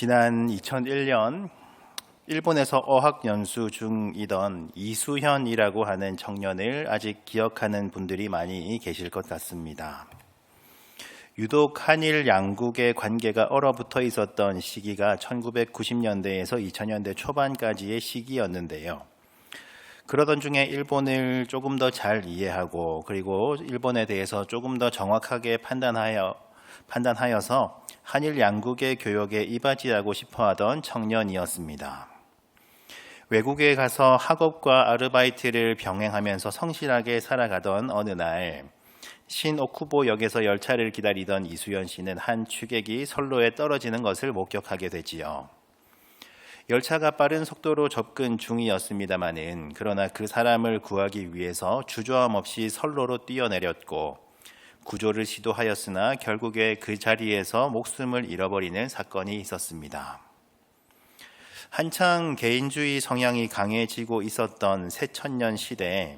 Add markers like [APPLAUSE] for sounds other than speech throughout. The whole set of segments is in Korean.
지난 2001년 일본에서 어학 연수 중이던 이수현이라고 하는 청년을 아직 기억하는 분들이 많이 계실 것 같습니다. 유독 한일 양국의 관계가 얼어붙어 있었던 시기가 1990년대에서 2000년대 초반까지의 시기였는데요. 그러던 중에 일본을 조금 더 잘 이해하고 그리고 일본에 대해서 조금 더 정확하게 판단하여 판단하여서 한일 양국의 교역에 이바지하고 싶어 하던 청년이었습니다. 외국에 가서 학업과 아르바이트를 병행하면서 성실하게 살아가던 어느 날 신오쿠보 역에서 열차를 기다리던 이수연 씨는 한 취객이 선로에 떨어지는 것을 목격하게 되지요. 열차가 빠른 속도로 접근 중이었습니다마는 그러나 그 사람을 구하기 위해서 주저함 없이 선로로 뛰어내렸고 구조를 시도하였으나 결국에 그 자리에서 목숨을 잃어버리는 사건이 있었습니다. 한창 개인주의 성향이 강해지고 있었던 새천년 시대에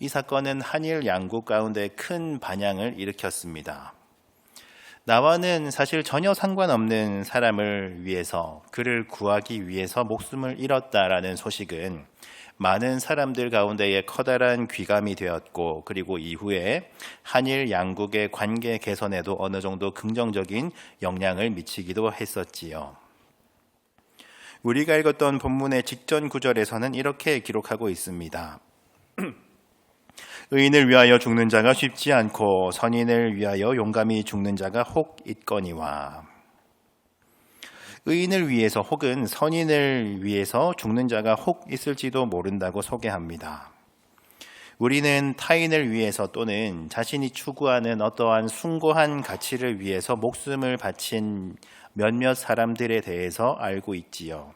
이 사건은 한일 양국 가운데 큰 반향을 일으켰습니다. 나와는 사실 전혀 상관없는 사람을 위해서 그를 구하기 위해서 목숨을 잃었다라는 소식은 많은 사람들 가운데에 커다란 귀감이 되었고 그리고 이후에 한일 양국의 관계 개선에도 어느 정도 긍정적인 영향을 미치기도 했었지요. 우리가 읽었던 본문의 직전 구절에서는 이렇게 기록하고 있습니다. [CLEARS THROAT] 의인을 위하여 죽는 자가 쉽지 않고 선인을 위하여 용감히 죽는 자가 혹 있거니와 의인을 위해서 혹은 선인을 위해서 죽는 자가 혹 있을지도 모른다고 소개합니다. 우리는 타인을 위해서 또는 자신이 추구하는 어떠한 숭고한 가치를 위해서 목숨을 바친 몇몇 사람들에 대해서 알고 있지요.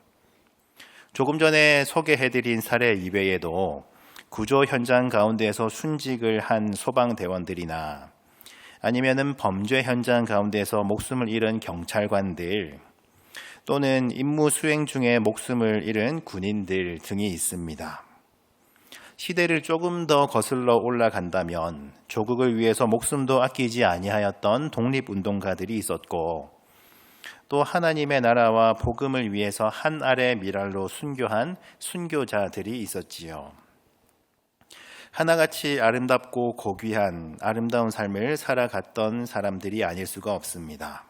조금 전에 소개해드린 사례 이외에도 구조 현장 가운데서 순직을 한 소방대원들이나 아니면은 범죄 현장 가운데서 목숨을 잃은 경찰관들 또는 임무 수행 중에 목숨을 잃은 군인들 등이 있습니다. 시대를 조금 더 거슬러 올라간다면 조국을 위해서 목숨도 아끼지 아니하였던 독립운동가들이 있었고 또 하나님의 나라와 복음을 위해서 한 알의 미랄로 순교한 순교자들이 있었지요. 하나같이 아름답고 고귀한 아름다운 삶을 살아갔던 사람들이 아닐 수가 없습니다.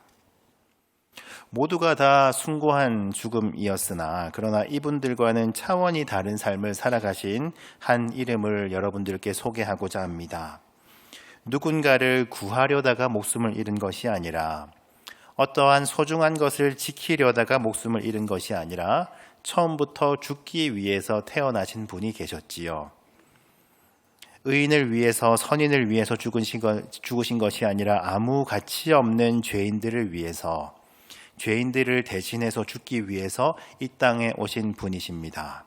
모두가 다 숭고한 죽음이었으나 그러나 이분들과는 차원이 다른 삶을 살아가신 한 이름을 여러분들께 소개하고자 합니다. 누군가를 구하려다가 목숨을 잃은 것이 아니라 어떠한 소중한 것을 지키려다가 목숨을 잃은 것이 아니라 처음부터 죽기 위해서 태어나신 분이 계셨지요. 의인을 위해서 선인을 위해서 죽으신, 것이 아니라 아무 가치 없는 죄인들을 위해서 죄인들을 대신해서 죽기 위해서 이 땅에 오신 분이십니다.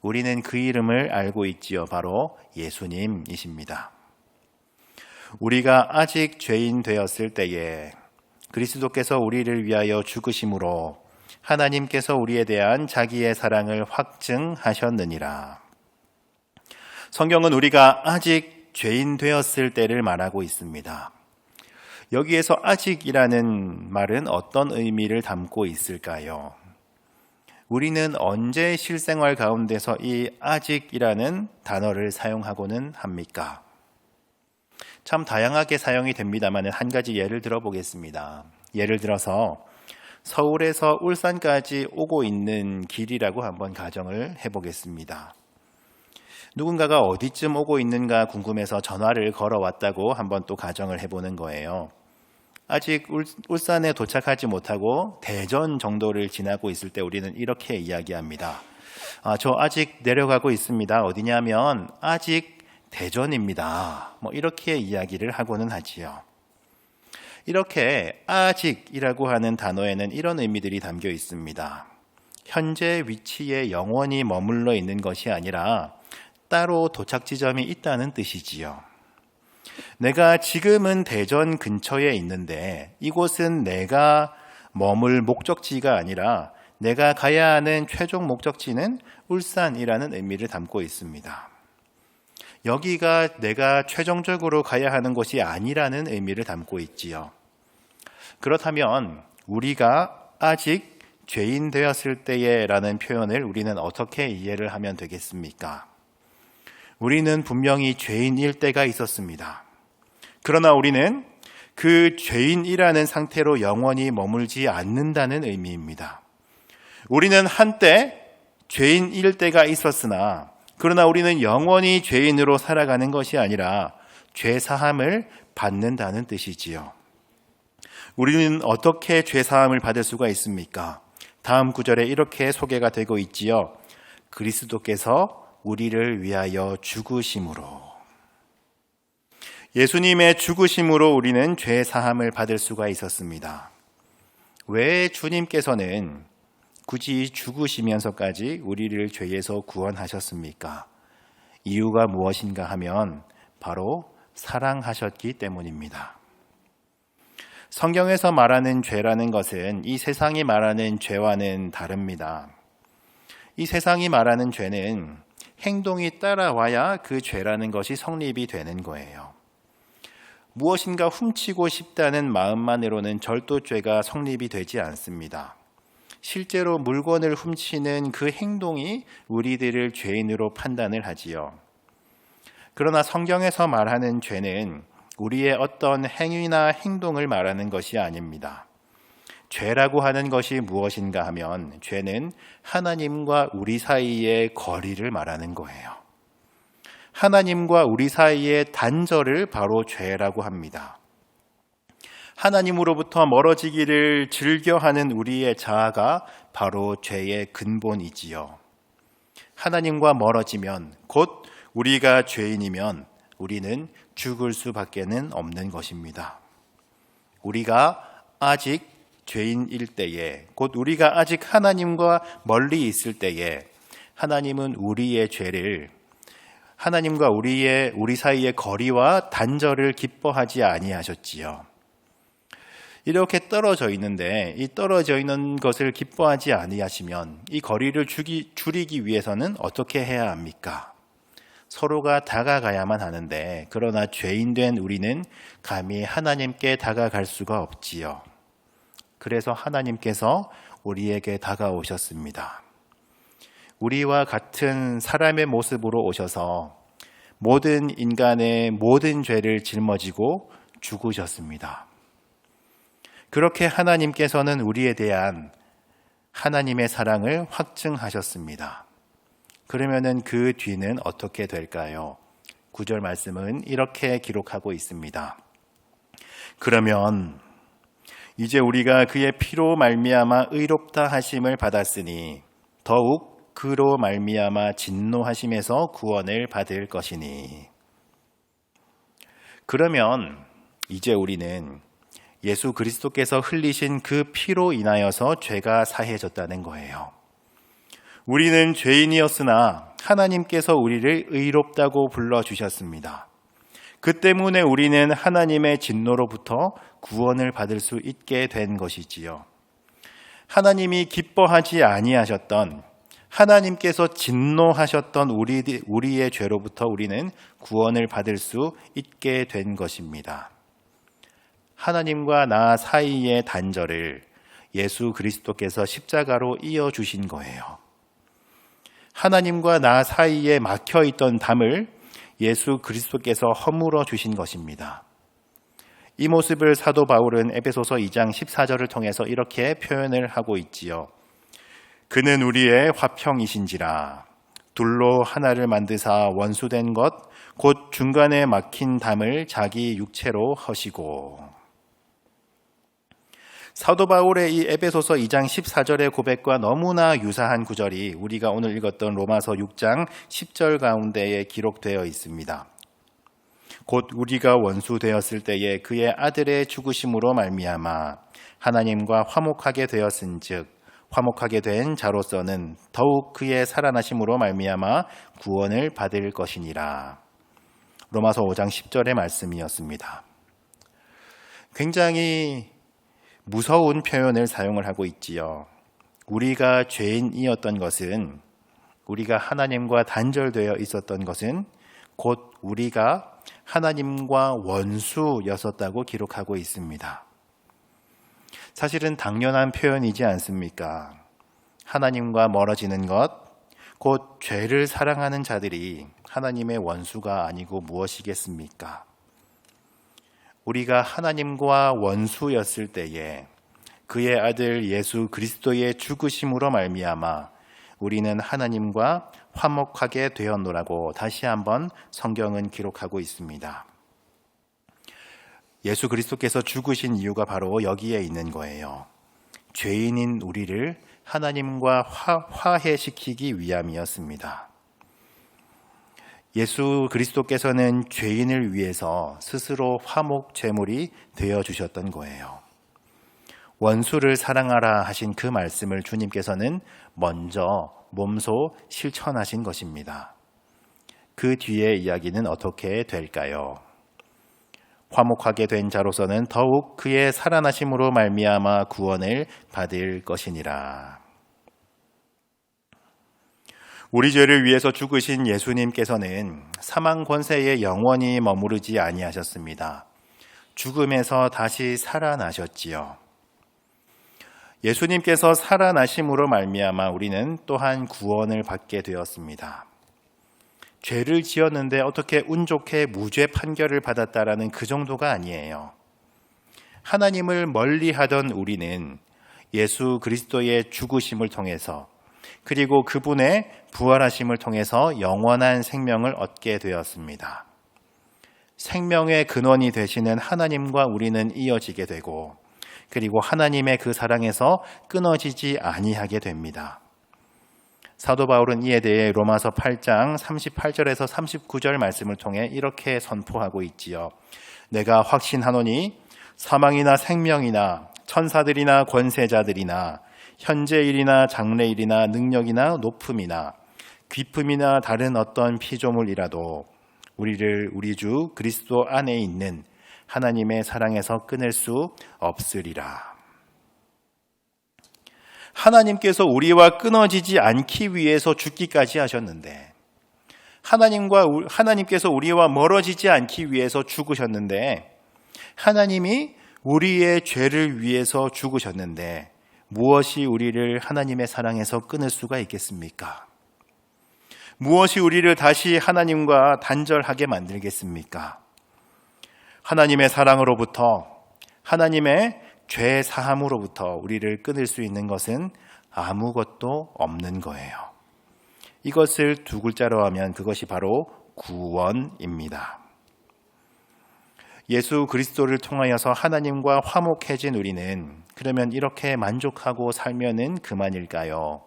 우리는 그 이름을 알고 있지요. 바로 예수님이십니다. 우리가 아직 죄인 되었을 때에 그리스도께서 우리를 위하여 죽으심으로 하나님께서 우리에 대한 자기의 사랑을 확증하셨느니라. 성경은 우리가 아직 죄인 되었을 때를 말하고 있습니다. 여기에서 아직이라는 말은 어떤 의미를 담고 있을까요? 우리는 언제 실생활 가운데서 이 아직이라는 단어를 사용하고는 합니까? 참 다양하게 사용이 됩니다만 한 가지 예를 들어보겠습니다. 예를 들어서 서울에서 울산까지 오고 있는 길이라고 한번 가정을 해보겠습니다. 누군가가 어디쯤 오고 있는가 궁금해서 전화를 걸어왔다고 한번 또 가정을 해보는 거예요. 아직 울산에 도착하지 못하고 대전 정도를 지나고 있을 때 우리는 이렇게 이야기합니다. 아, 저 아직 내려가고 있습니다. 어디냐면 아직 대전입니다. 뭐 이렇게 이야기를 하고는 하지요. 이렇게 아직이라고 하는 단어에는 이런 의미들이 담겨 있습니다. 현재 위치에 영원히 머물러 있는 것이 아니라 따로 도착 지점이 있다는 뜻이지요. 내가 지금은 대전 근처에 있는데 이곳은 내가 머물 목적지가 아니라 내가 가야 하는 최종 목적지는 울산이라는 의미를 담고 있습니다. 여기가 내가 최종적으로 가야 하는 곳이 아니라는 의미를 담고 있지요. 그렇다면 우리가 아직 죄인 되었을 때에라는 표현을 우리는 어떻게 이해를 하면 되겠습니까? 우리는 분명히 죄인일 때가 있었습니다. 그러나 우리는 그 죄인이라는 상태로 영원히 머물지 않는다는 의미입니다. 우리는 한때 죄인일 때가 있었으나 그러나 우리는 영원히 죄인으로 살아가는 것이 아니라 죄 사함을 받는다는 뜻이지요. 우리는 어떻게 죄 사함을 받을 수가 있습니까? 다음 구절에 이렇게 소개가 되고 있지요. 그리스도께서 우리를 위하여 죽으심으로 예수님의 죽으심으로 우리는 죄 사함을 받을 수가 있었습니다. 왜 주님께서는 굳이 죽으시면서까지 우리를 죄에서 구원하셨습니까? 이유가 무엇인가 하면 바로 사랑하셨기 때문입니다. 성경에서 말하는 죄라는 것은 이 세상이 말하는 죄와는 다릅니다. 이 세상이 말하는 죄는 행동이 따라와야 그 죄라는 것이 성립이 되는 거예요. 무엇인가 훔치고 싶다는 마음만으로는 절도죄가 성립이 되지 않습니다. 실제로 물건을 훔치는 그 행동이 우리들을 죄인으로 판단을 하지요. 그러나 성경에서 말하는 죄는 우리의 어떤 행위나 행동을 말하는 것이 아닙니다. 죄라고 하는 것이 무엇인가 하면 죄는 하나님과 우리 사이의 거리를 말하는 거예요. 하나님과 우리 사이의 단절을 바로 죄라고 합니다. 하나님으로부터 멀어지기를 즐겨하는 우리의 자아가 바로 죄의 근본이지요. 하나님과 멀어지면 곧 우리가 죄인이면 우리는 죽을 수밖에는 없는 것입니다. 우리가 아직 죄인일 때에 곧 우리가 아직 하나님과 멀리 있을 때에 하나님은 우리의 죄를 하나님과 우리의 우리 사이의 거리와 단절을 기뻐하지 아니하셨지요. 이렇게 떨어져 있는데 이 떨어져 있는 것을 기뻐하지 아니하시면 이 거리를 줄이, 줄이기 위해서는 어떻게 해야 합니까? 서로가 다가가야만 하는데 그러나 죄인 된 우리는 감히 하나님께 다가갈 수가 없지요. 그래서 하나님께서 우리에게 다가오셨습니다. 우리와 같은 사람의 모습으로 오셔서 모든 인간의 모든 죄를 짊어지고 죽으셨습니다. 그렇게 하나님께서는 우리에 대한 하나님의 사랑을 확증하셨습니다. 그러면은 그 뒤는 어떻게 될까요? 구절 말씀은 이렇게 기록하고 있습니다. 그러면 이제 우리가 그의 피로 말미암아 의롭다 하심을 받았으니 더욱 그로 말미암아 진노하심에서 구원을 받을 것이니 그러면 이제 우리는 예수 그리스도께서 흘리신 그 피로 인하여서 죄가 사해졌다는 거예요. 우리는 죄인이었으나 하나님께서 우리를 의롭다고 불러 주셨습니다. 그 때문에 우리는 하나님의 진노로부터 구원을 받을 수 있게 된 것이지요. 하나님이 기뻐하지 아니하셨던 하나님께서 진노하셨던 우리, 우리의 죄로부터 우리는 구원을 받을 수 있게 된 것입니다. 하나님과 나 사이의 단절을 예수 그리스도께서 십자가로 이어 주신 거예요. 하나님과 나 사이에 막혀 있던 담을 예수 그리스도께서 허물어 주신 것입니다. 이 모습을 사도 바울은 에베소서 2장 14절을 통해서 이렇게 표현을 하고 있지요. 그는 우리의 화평이신지라 둘로 하나를 만드사 원수된 것 곧 중간에 막힌 담을 자기 육체로 허시고 사도 바울의 이 에베소서 2장 14절의 고백과 너무나 유사한 구절이 우리가 오늘 읽었던 로마서 6장 10절 가운데에 기록되어 있습니다. 곧 우리가 원수 되었을 때에 그의 아들의 죽으심으로 말미암아 하나님과 화목하게 되었은즉 화목하게 된 자로서는 더욱 그의 살아나심으로 말미암아 구원을 받을 것이니라. 로마서 5장 10절의 말씀이었습니다. 굉장히 무서운 표현을 사용을 하고 있지요. 우리가 죄인이었던 것은 우리가 하나님과 단절되어 있었던 것은 곧 우리가 하나님과 원수였었다고 기록하고 있습니다. 사실은 당연한 표현이지 않습니까? 하나님과 멀어지는 것, 곧 죄를 사랑하는 자들이 하나님의 원수가 아니고 무엇이겠습니까? 우리가 하나님과 원수였을 때에 그의 아들 예수 그리스도의 죽으심으로 말미암아 우리는 하나님과 화목하게 되었노라고 다시 한번 성경은 기록하고 있습니다. 예수 그리스도께서 죽으신 이유가 바로 여기에 있는 거예요. 죄인인 우리를 하나님과 화, 화해시키기 위함이었습니다. 예수 그리스도께서는 죄인을 위해서 스스로 화목 제물이 되어 주셨던 거예요. 원수를 사랑하라 하신 그 말씀을 주님께서는 먼저 몸소 실천하신 것입니다. 그 뒤의 이야기는 어떻게 될까요? 화목하게 된 자로서는 더욱 그의 살아나심으로 말미암아 구원을 받을 것이니라. 우리 죄를 위해서 죽으신 예수님께서는 사망 권세에 영원히 머무르지 아니하셨습니다. 죽음에서 다시 살아나셨지요. 예수님께서 살아나심으로 말미암아 우리는 또한 구원을 받게 되었습니다. 죄를 지었는데 어떻게 운 좋게 무죄 판결을 받았다라는 그 정도가 아니에요. 하나님을 멀리 하던 우리는 예수 그리스도의 죽으심을 통해서 그리고 그분의 부활하심을 통해서 영원한 생명을 얻게 되었습니다. 생명의 근원이 되시는 하나님과 우리는 이어지게 되고 그리고 하나님의 그 사랑에서 끊어지지 아니하게 됩니다. 사도 바울은 이에 대해 로마서 8장 38절에서 39절 말씀을 통해 이렇게 선포하고 있지요. 내가 확신하노니 사망이나 생명이나 천사들이나 권세자들이나 현재 일이나 장래 일이나 능력이나 높음이나 귀품이나 다른 어떤 피조물이라도 우리를 우리 주 그리스도 안에 있는 하나님의 사랑에서 끊을 수 없으리라. 하나님께서 우리와 끊어지지 않기 위해서 죽기까지 하셨는데 하나님과 하나님께서 우리와 멀어지지 않기 위해서 죽으셨는데 하나님이 우리의 죄를 위해서 죽으셨는데 무엇이 우리를 하나님의 사랑에서 끊을 수가 있겠습니까? 무엇이 우리를 다시 하나님과 단절하게 만들겠습니까? 하나님의 사랑으로부터 하나님의 죄 사함으로부터 우리를 끊을 수 있는 것은 아무것도 없는 거예요. 이것을 두 글자로 하면 그것이 바로 구원입니다. 예수 그리스도를 통하여서 하나님과 화목해진 우리는 그러면 이렇게 만족하고 살면은 그만일까요?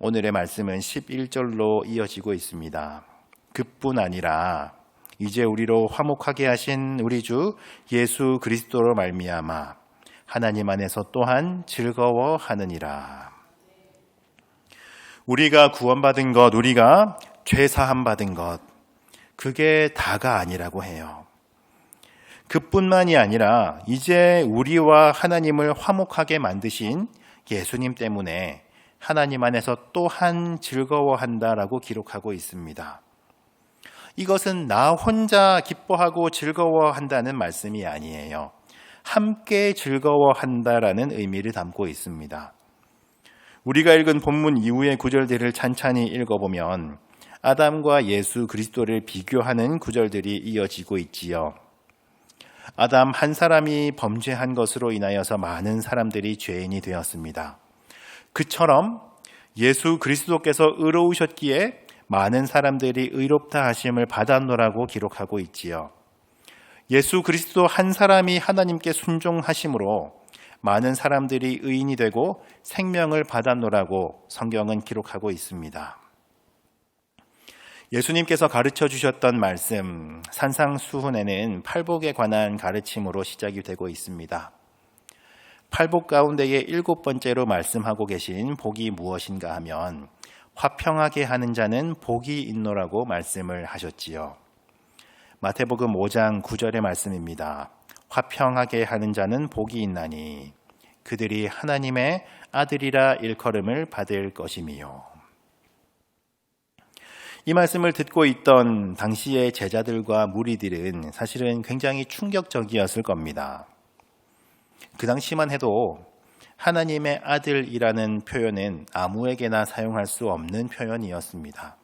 오늘의 말씀은 11절로 이어지고 있습니다. 그뿐 아니라 이제 우리로 화목하게 하신 우리 주 예수 그리스도로 말미암아 하나님 안에서 또한 즐거워하느니라. 우리가 구원받은 것, 우리가 죄 사함 받은 것, 그게 다가 아니라고 해요. 그뿐만이 아니라 이제 우리와 하나님을 화목하게 만드신 예수님 때문에 하나님 안에서 또한 즐거워한다라고 기록하고 있습니다. 이것은 나 혼자 기뻐하고 즐거워한다는 말씀이 아니에요. 함께 즐거워한다라는 의미를 담고 있습니다. 우리가 읽은 본문 이후의 구절들을 찬찬히 읽어보면 아담과 예수 그리스도를 비교하는 구절들이 이어지고 있지요. 아담 한 사람이 범죄한 것으로 인하여서 많은 사람들이 죄인이 되었습니다. 그처럼 예수 그리스도께서 의로우셨기에 많은 사람들이 의롭다 하심을 받았노라고 기록하고 있지요. 예수 그리스도 한 사람이 하나님께 순종하심으로 많은 사람들이 의인이 되고 생명을 받았노라고 성경은 기록하고 있습니다. 예수님께서 가르쳐 주셨던 말씀, 산상수훈에는 팔복에 관한 가르침으로 시작이 되고 있습니다. 팔복 가운데의 일곱 번째로 말씀하고 계신 복이 무엇인가 하면 화평하게 하는 자는 복이 있노라고 말씀을 하셨지요. 마태복음 5장 9절의 말씀입니다. 화평하게 하는 자는 복이 있나니 그들이 하나님의 아들이라 일컬음을 받을 것이미요. 이 말씀을 듣고 있던 당시의 제자들과 무리들은 사실은 굉장히 충격적이었을 겁니다. 그 당시만 해도 하나님의 아들이라는 표현은 아무에게나 사용할 수 없는 표현이었습니다.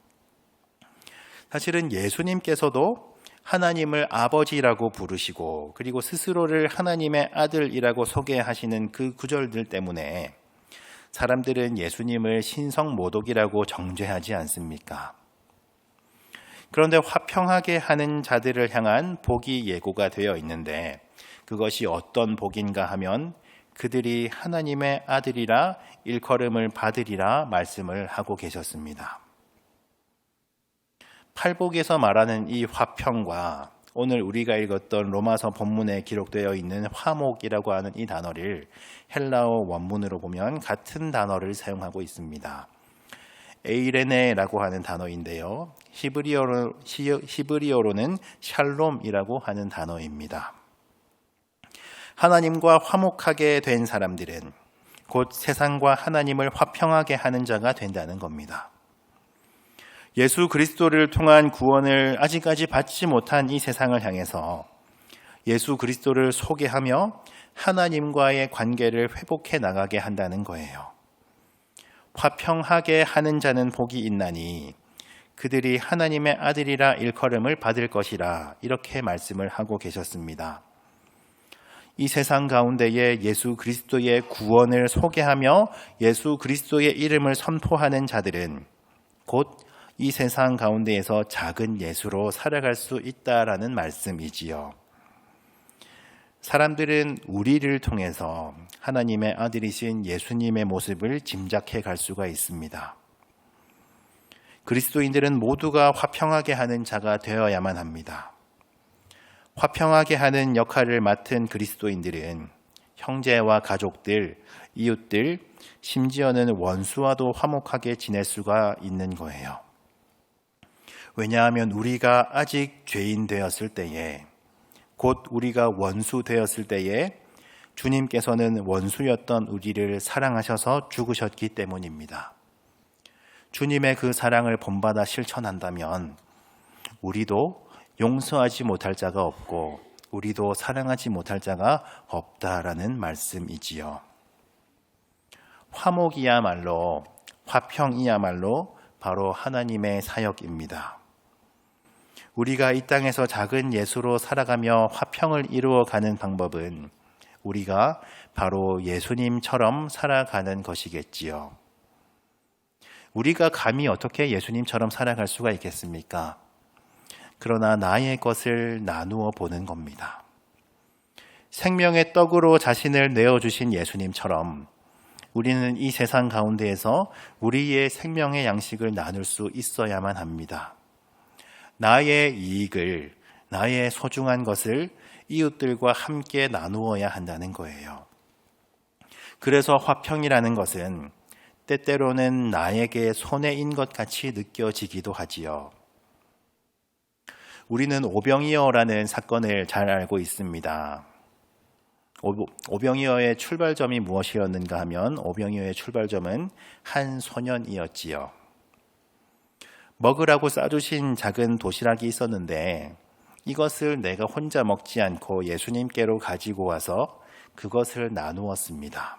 사실은 예수님께서도 하나님을 아버지라고 부르시고 그리고 스스로를 하나님의 아들이라고 소개하시는 그 구절들 때문에 사람들은 예수님을 신성 모독이라고 정죄하지 않습니까? 그런데 화평하게 하는 자들을 향한 복이 예고가 되어 있는데 그것이 어떤 복인가 하면 그들이 하나님의 아들이라 일컬음을 받으리라 말씀을 하고 계셨습니다. 팔복에서 말하는 이 화평과 오늘 우리가 읽었던 로마서 본문에 기록되어 있는 화목이라고 하는 이 단어를 헬라어 원문으로 보면 같은 단어를 사용하고 있습니다. 에이레네라고 하는 단어인데요. 히브리어로, 히브리어로는 샬롬이라고 하는 단어입니다. 하나님과 화목하게 된 사람들은 곧 세상과 하나님을 화평하게 하는 자가 된다는 겁니다. 예수 그리스도를 통한 구원을 아직까지 받지 못한 이 세상을 향해서 예수 그리스도를 소개하며 하나님과의 관계를 회복해 나가게 한다는 거예요. 화평하게 하는 자는 복이 있나니 그들이 하나님의 아들이라 일컬음을 받을 것이라 이렇게 말씀을 하고 계셨습니다. 이 세상 가운데에 예수 그리스도의 구원을 소개하며 예수 그리스도의 이름을 선포하는 자들은 곧 이 세상 가운데에서 작은 예수로 살아갈 수 있다라는 말씀이지요. 사람들은 우리를 통해서 하나님의 아들이신 예수님의 모습을 짐작해 갈 수가 있습니다. 그리스도인들은 모두가 화평하게 하는 자가 되어야만 합니다. 화평하게 하는 역할을 맡은 그리스도인들은 형제와 가족들, 이웃들, 심지어는 원수와도 화목하게 지낼 수가 있는 거예요. 왜냐하면 우리가 아직 죄인 되었을 때에 곧 우리가 원수 되었을 때에 주님께서는 원수였던 우리를 사랑하셔서 죽으셨기 때문입니다. 주님의 그 사랑을 본받아 실천한다면 우리도 용서하지 못할 자가 없고 우리도 사랑하지 못할 자가 없다라는 말씀이지요. 화목이야말로 화평이야말로 바로 하나님의 사역입니다. 우리가 이 땅에서 작은 예수로 살아가며 화평을 이루어가는 방법은 우리가 바로 예수님처럼 살아가는 것이겠지요. 우리가 감히 어떻게 예수님처럼 살아갈 수가 있겠습니까? 그러나 나의 것을 나누어 보는 겁니다. 생명의 떡으로 자신을 내어주신 예수님처럼 우리는 이 세상 가운데에서 우리의 생명의 양식을 나눌 수 있어야만 합니다. 나의 이익을, 나의 소중한 것을 이웃들과 함께 나누어야 한다는 거예요. 그래서 화평이라는 것은 때때로는 나에게 손해인 것 같이 느껴지기도 하지요. 우리는 오병이어라는 사건을 잘 알고 있습니다. 오병이어의 출발점이 무엇이었는가 하면 오병이어의 출발점은 한 소년이었지요. 먹으라고 싸주신 작은 도시락이 있었는데 이것을 내가 혼자 먹지 않고 예수님께로 가지고 와서 그것을 나누었습니다.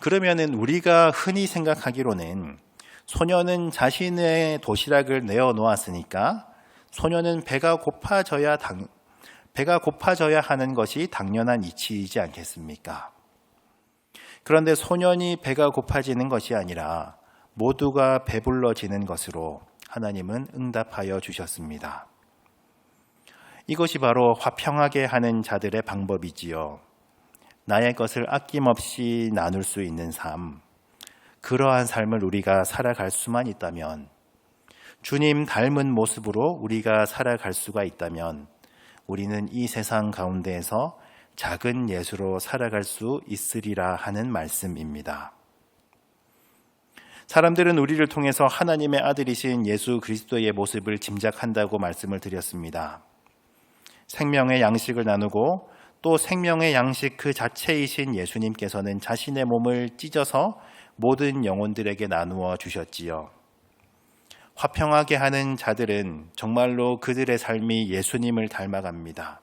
그러면은 우리가 흔히 생각하기로는 소년은 자신의 도시락을 내어 놓았으니까 소년은 배가 고파져야 당, 배가 고파져야 하는 것이 당연한 이치이지 않겠습니까? 그런데 소년이 배가 고파지는 것이 아니라 모두가 배불러지는 것으로 하나님은 응답하여 주셨습니다. 이것이 바로 화평하게 하는 자들의 방법이지요. 나의 것을 아낌없이 나눌 수 있는 삶. 그러한 삶을 우리가 살아갈 수만 있다면, 주님 닮은 모습으로 우리가 살아갈 수가 있다면, 우리는 이 세상 가운데에서 작은 예수로 살아갈 수 있으리라 하는 말씀입니다. 사람들은 우리를 통해서 하나님의 아들이신 예수 그리스도의 모습을 짐작한다고 말씀을 드렸습니다. 생명의 양식을 나누고 또 생명의 양식 그 자체이신 예수님께서는 자신의 몸을 찢어서 모든 영혼들에게 나누어 주셨지요. 화평하게 하는 자들은 정말로 그들의 삶이 예수님을 닮아갑니다.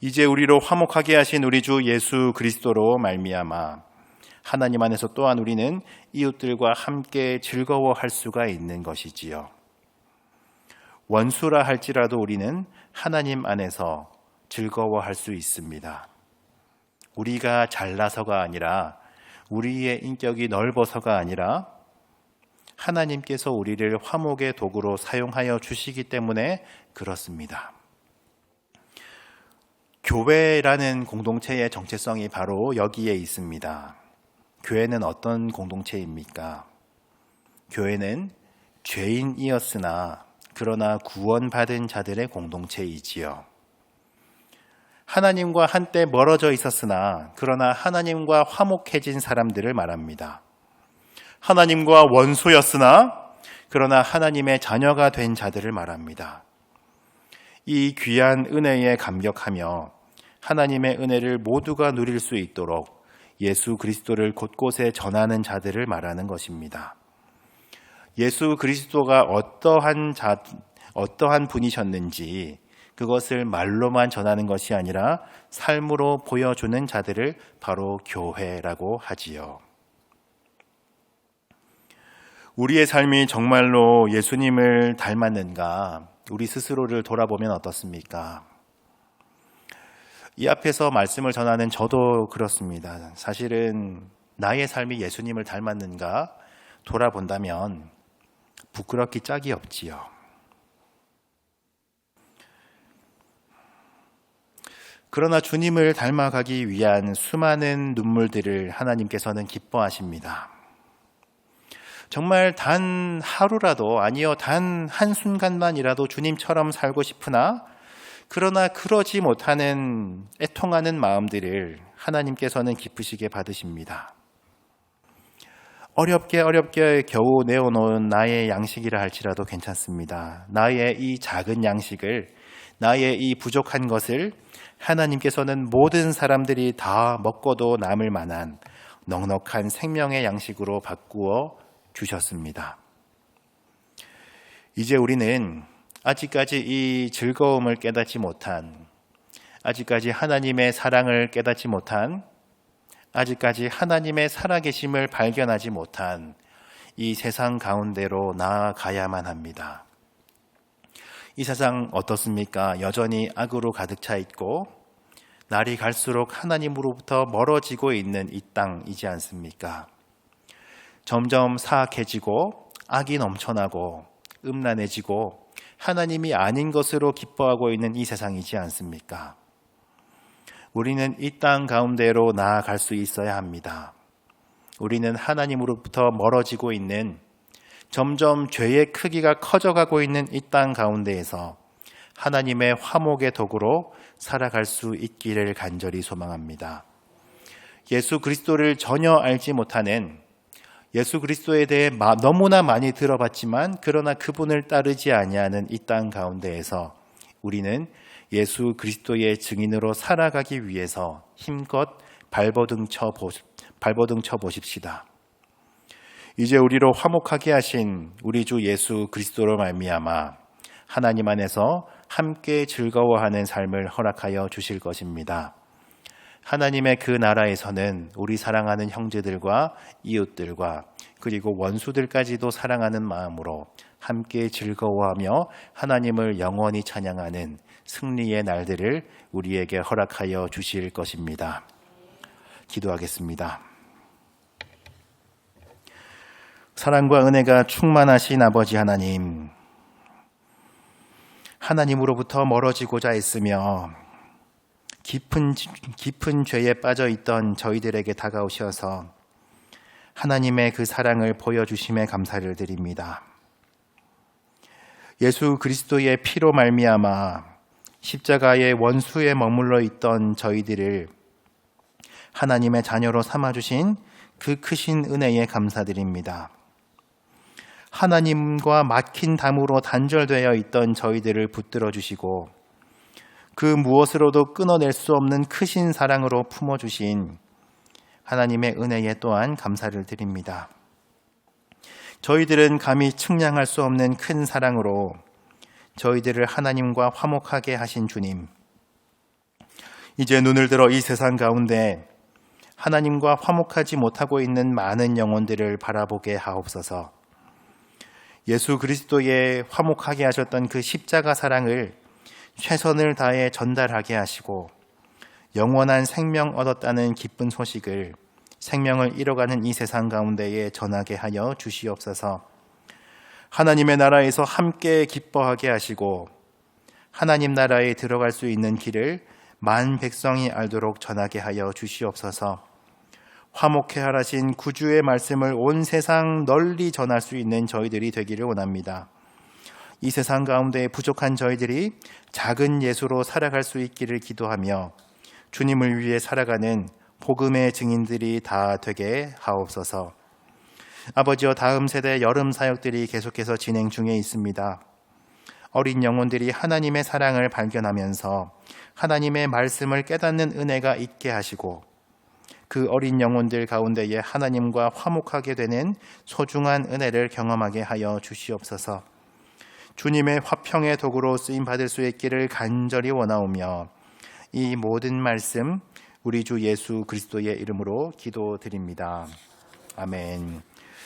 이제 우리로 화목하게 하신 우리 주 예수 그리스도로 말미암아 하나님 안에서 또한 우리는 이웃들과 함께 즐거워할 수가 있는 것이지요. 원수라 할지라도 우리는 하나님 안에서 즐거워할 수 있습니다. 우리가 잘나서가 아니라 우리의 인격이 넓어서가 아니라 하나님께서 우리를 화목의 도구로 사용하여 주시기 때문에 그렇습니다. 교회라는 공동체의 정체성이 바로 여기에 있습니다. 교회는 어떤 공동체입니까? 교회는 죄인이었으나 그러나 구원받은 자들의 공동체이지요. 하나님과 한때 멀어져 있었으나 그러나 하나님과 화목해진 사람들을 말합니다. 하나님과 원소였으나 그러나 하나님의 자녀가 된 자들을 말합니다. 이 귀한 은혜에 감격하며 하나님의 은혜를 모두가 누릴 수 있도록 예수 그리스도를 곳곳에 전하는 자들을 말하는 것입니다. 예수 그리스도가 어떠한 자, 어떠한 분이셨는지 그것을 말로만 전하는 것이 아니라 삶으로 보여주는 자들을 바로 교회라고 하지요. 우리의 삶이 정말로 예수님을 닮았는가 우리 스스로를 돌아보면 어떻습니까? 이 앞에서 말씀을 전하는 저도 그렇습니다. 사실은 나의 삶이 예수님을 닮았는가 돌아본다면 부끄럽기 짝이 없지요. 그러나 주님을 닮아가기 위한 수많은 눈물들을 하나님께서는 기뻐하십니다. 정말 단 하루라도 아니요 단 한순간만이라도 주님처럼 살고 싶으나 그러나 그러지 못하는 애통하는 마음들을 하나님께서는 기쁘시게 받으십니다. 어렵게 어렵게 겨우 내어놓은 나의 양식이라 할지라도 괜찮습니다. 나의 이 작은 양식을, 나의 이 부족한 것을 하나님께서는 모든 사람들이 다 먹고도 남을 만한 넉넉한 생명의 양식으로 바꾸어 주셨습니다. 이제 우리는 아직까지 이 즐거움을 깨닫지 못한, 아직까지 하나님의 사랑을 깨닫지 못한, 아직까지 하나님의 살아계심을 발견하지 못한 이 세상 가운데로 나아가야만 합니다. 이 세상 어떻습니까? 여전히 악으로 가득 차 있고, 날이 갈수록 하나님으로부터 멀어지고 있는 이 땅이지 않습니까? 점점 사악해지고, 악이 넘쳐나고, 음란해지고, 하나님이 아닌 것으로 기뻐하고 있는 이 세상이지 않습니까? 우리는 이 땅 가운데로 나아갈 수 있어야 합니다. 우리는 하나님으로부터 멀어지고 있는 점점 죄의 크기가 커져가고 있는 이 땅 가운데에서 하나님의 화목의 도구로 살아갈 수 있기를 간절히 소망합니다. 예수 그리스도를 전혀 알지 못하는 예수 그리스도에 대해 너무나 많이 들어봤지만 그러나 그분을 따르지 아니하는 이 땅 가운데에서 우리는 예수 그리스도의 증인으로 살아가기 위해서 힘껏 발버둥 쳐 발버둥 쳐 보십시다. 이제 우리로 화목하게 하신 우리 주 예수 그리스도로 말미암아 하나님 안에서 함께 즐거워하는 삶을 허락하여 주실 것입니다. 하나님의 그 나라에서는 우리 사랑하는 형제들과 이웃들과 그리고 원수들까지도 사랑하는 마음으로 함께 즐거워하며 하나님을 영원히 찬양하는 승리의 날들을 우리에게 허락하여 주실 것입니다. 기도하겠습니다. 사랑과 은혜가 충만하신 아버지 하나님, 하나님으로부터 멀어지고자 했으며 깊은 깊은 죄에 빠져 있던 저희들에게 다가오셔서 하나님의 그 사랑을 보여주심에 감사를 드립니다. 예수 그리스도의 피로 말미암아 십자가의 원수에 머물러 있던 저희들을 하나님의 자녀로 삼아 주신 그 크신 은혜에 감사드립니다. 하나님과 막힌 담으로 단절되어 있던 저희들을 붙들어 주시고 그 무엇으로도 끊어낼 수 없는 크신 사랑으로 품어 주신 하나님의 은혜에 또한 감사를 드립니다. 저희들은 감히 측량할 수 없는 큰 사랑으로 저희들을 하나님과 화목하게 하신 주님, 이제 눈을 들어 이 세상 가운데 하나님과 화목하지 못하고 있는 많은 영혼들을 바라보게 하옵소서. 예수 그리스도의 화목하게 하셨던 그 십자가 사랑을 최선을 다해 전달하게 하시고 영원한 생명 얻었다는 기쁜 소식을 생명을 잃어가는 이 세상 가운데에 전하게 하여 주시옵소서. 하나님의 나라에서 함께 기뻐하게 하시고 하나님 나라에 들어갈 수 있는 길을 만 백성이 알도록 전하게 하여 주시옵소서. 화목해 하라신 구주의 말씀을 온 세상 널리 전할 수 있는 저희들이 되기를 원합니다. 이 세상 가운데 부족한 저희들이 작은 예수로 살아갈 수 있기를 기도하며 주님을 위해 살아가는 복음의 증인들이 다 되게 하옵소서. 아버지여 다음 세대 여름 사역들이 계속해서 진행 중에 있습니다. 어린 영혼들이 하나님의 사랑을 발견하면서 하나님의 말씀을 깨닫는 은혜가 있게 하시고 그 어린 영혼들 가운데에 하나님과 화목하게 되는 소중한 은혜를 경험하게 하여 주시옵소서. 주님의 화평의 도구로 쓰임 받을 수 있기를 간절히 원하오며 이 모든 말씀 우리 주 예수 그리스도의 이름으로 기도드립니다. 아멘.